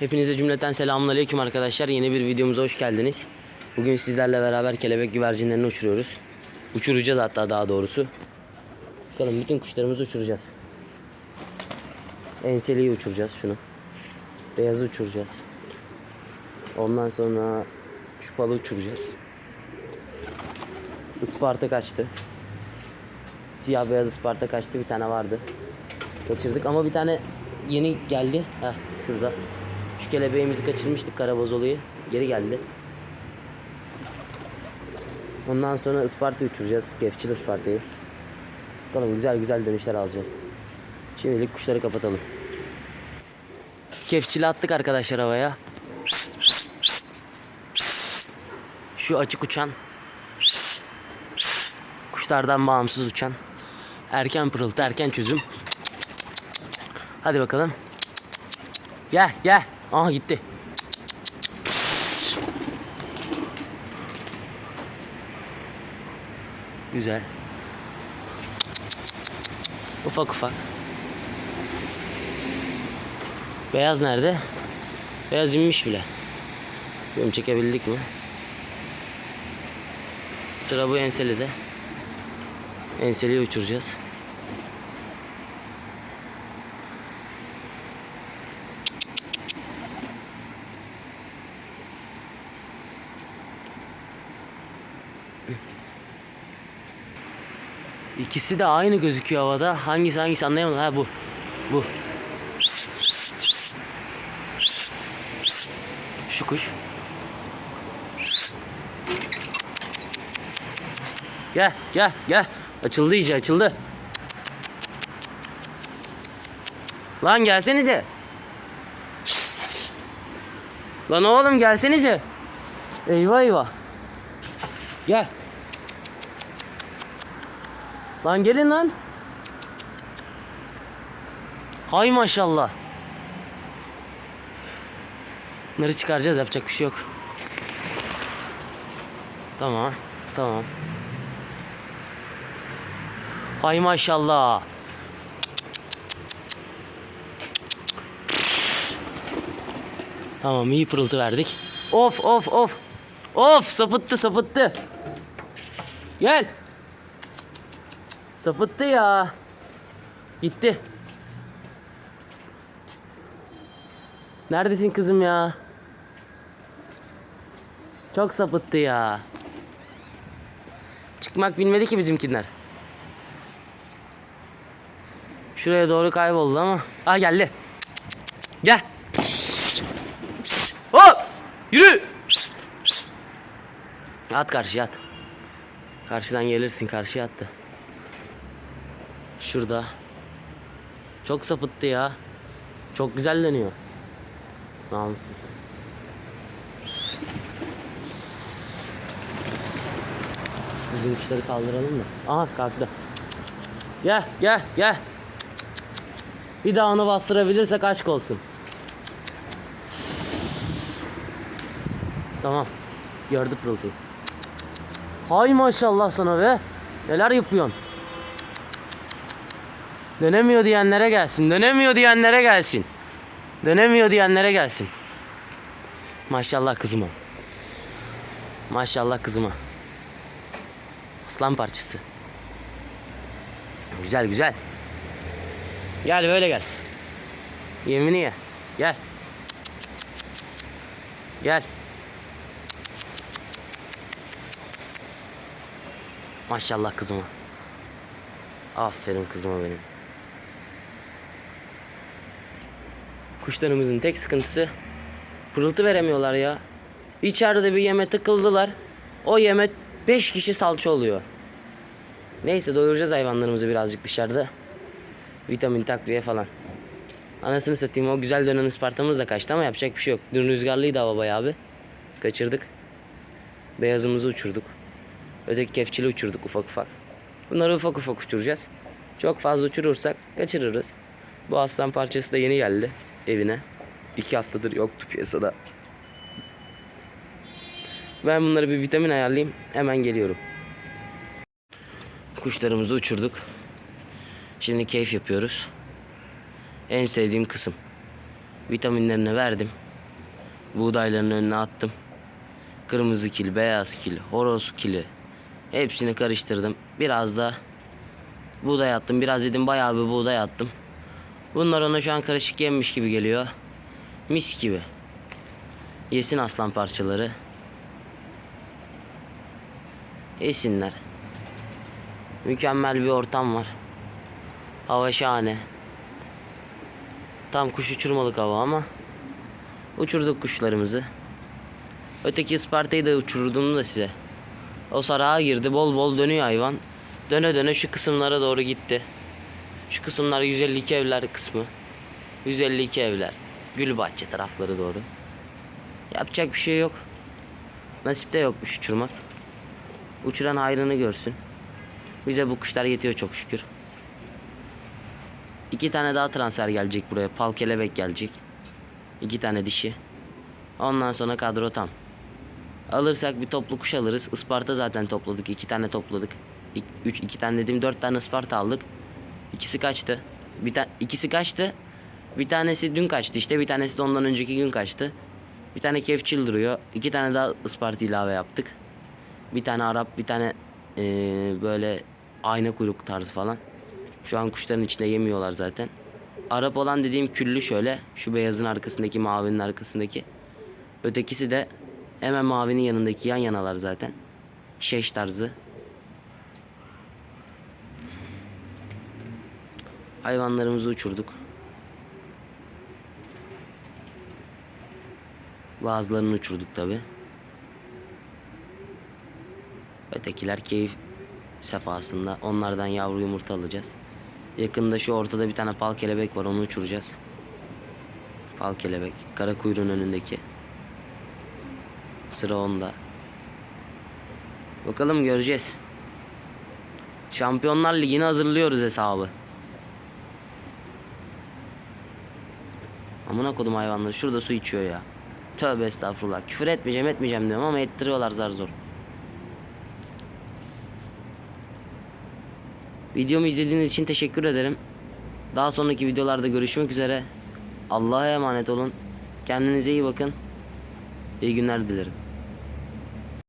Hepinize cümleten selamünaleyküm arkadaşlar. Yeni bir videomuza hoş geldiniz. Bugün sizlerle beraber kelebek güvercinlerini uçuruyoruz. Uçuracağız hatta daha doğrusu. Bakalım bütün kuşlarımızı uçuracağız. Enseliyi uçuracağız şunu. Beyazı uçuracağız. Ondan sonra çupalı uçuracağız. Isparta kaçtı. Siyah beyaz Isparta kaçtı bir tane vardı. Kaçırdık ama bir tane yeni geldi. Heh şurada. Şu kelebeğimizi kaçırmıştık karabozoluyu. Geri geldi. Ondan sonra Isparta uçuracağız. Kefçil Isparta'yı. Bakalım güzel güzel dönüşler alacağız. Şimdilik kuşları kapatalım. Kefçili attık arkadaşlar havaya. Şu açık uçan. Kuşlardan bağımsız uçan. Erken pırıltı, erken çözüm. Hadi bakalım. Gel, gel. Aha gitti. Güzel. Ufak ufak. Beyaz nerede? Beyaz inmiş bile. Bilmiyorum çekebildik mi? Sıra bu enseli de. Enseliyi uçuracağız. İkisi de aynı gözüküyor havada. Hangisi hangisi anlayamadım. Ha bu. Bu. Şu kuş. Gel gel gel. Açıldı iyice açıldı. Lan gelsenize. Lan oğlum gelsenize. Eyvah eyvah. Gel. Lan gelin lan. Hay maşallah. Bunları çıkaracağız yapacak bir şey yok. Tamam. Tamam. Hay maşallah. Tamam iyi pırıltı verdik. Of of of. Of sapıttı sapıttı. Gel. Sapıttı ya. Gitti. Neredesin kızım ya? Çok sapıttı ya. Çıkmak bilmedi ki bizimkiler. Şuraya doğru kayboldu ama. Aa geldi. Gel. Hop! Yürü! At karşıya at. Karşıdan gelirsin karşıya attı. Şurada. Çok sapıttı ya. Çok güzel dönüyor. Namussuz. Bizim kuşları kaldıralım mı? Aha kalktı. Gel gel gel. Bir daha onu bastırabilirsek aşk olsun. Tamam. Gördü pırıltıyı. Hay maşallah sana be. Neler yapıyorsun? Dönemiyor diyenlere gelsin. Dönemiyor diyenlere gelsin. Dönemiyor diyenlere gelsin. Maşallah kızıma. Maşallah kızıma. Aslan parçası. Güzel güzel. Gel böyle gel. Yemini ye. Gel. Gel. Maşallah kızıma. Aferin kızıma benim. Kuşlarımızın tek sıkıntısı pırıltı veremiyorlar ya. İçeride bir yeme tıkıldılar. O yeme 5 kişi salça oluyor. Neyse doyuracağız hayvanlarımızı birazcık dışarıda. Vitamin takviye falan. Anasını satayım o güzel dönen Ispartamız da kaçtı ama yapacak bir şey yok. Dün rüzgarlıydı hava bayağı bir. Kaçırdık. Beyazımızı uçurduk. Öteki kefçili uçurduk ufak ufak. Bunları ufak ufak uçuracağız. Çok fazla uçurursak kaçırırız. Bu aslan parçası da yeni geldi evine. İki haftadır yoktu piyasada. Ben bunları bir vitamin ayarlayayım. Hemen geliyorum. Kuşlarımızı uçurduk. Şimdi keyif yapıyoruz. En sevdiğim kısım. Vitaminlerini verdim. Buğdayların önüne attım. Kırmızı kil, beyaz kil, horoz kili. Hepsini karıştırdım. Biraz da buğday attım. Biraz dedim bayağı bir buğday attım. Bunlar ona şu an karışık yenmiş gibi geliyor. Mis gibi. Yesin aslan parçaları. Yesinler. Mükemmel bir ortam var. Hava şahane. Tam kuş uçurmalık hava ama uçurduk kuşlarımızı. Öteki Isparta'yı da uçururdum da size. O sarağa girdi bol bol dönüyor hayvan. Döne döne şu kısımlara doğru gitti. Şu kısımlar 152 evler kısmı. 152 evler. Gülbahçe tarafları doğru. Yapacak bir şey yok. Nasip de yokmuş uçurmak. Uçuran hayrını görsün. Bize bu kuşlar yetiyor çok şükür. İki tane daha transfer gelecek buraya. Pal kelebek gelecek. İki tane dişi. Ondan sonra kadro tam. Alırsak bir toplu kuş alırız. Isparta zaten topladık. iki tane topladık. İk, üç, iki tane dediğim dört tane Isparta aldık. İkisi kaçtı. Bir ta ikisi kaçtı. Bir tanesi dün kaçtı işte. Bir tanesi de ondan önceki gün kaçtı. Bir tane kefçil duruyor. İki tane daha Isparta ilave yaptık. Bir tane Arap, bir tane eee, böyle ayna kuyruk tarzı falan. Şu an kuşların içinde yemiyorlar zaten. Arap olan dediğim küllü şöyle. Şu beyazın arkasındaki, mavinin arkasındaki. Ötekisi de hemen mavinin yanındaki yan yanalar zaten. Şeş tarzı. Hayvanlarımızı uçurduk. Bazılarını uçurduk tabi. Ötekiler keyif sefasında. Onlardan yavru yumurta alacağız. Yakında şu ortada bir tane pal kelebek var onu uçuracağız. Pal kelebek. Kara kuyruğun önündeki. Sıra onda. Bakalım göreceğiz. Şampiyonlar Ligi'ni hazırlıyoruz hesabı. Amına kodum hayvanları. Şurada su içiyor ya. Tövbe estağfurullah. Küfür etmeyeceğim etmeyeceğim diyorum ama ettiriyorlar zar zor. Videomu izlediğiniz için teşekkür ederim. Daha sonraki videolarda görüşmek üzere. Allah'a emanet olun. Kendinize iyi bakın. İyi günler dilerim.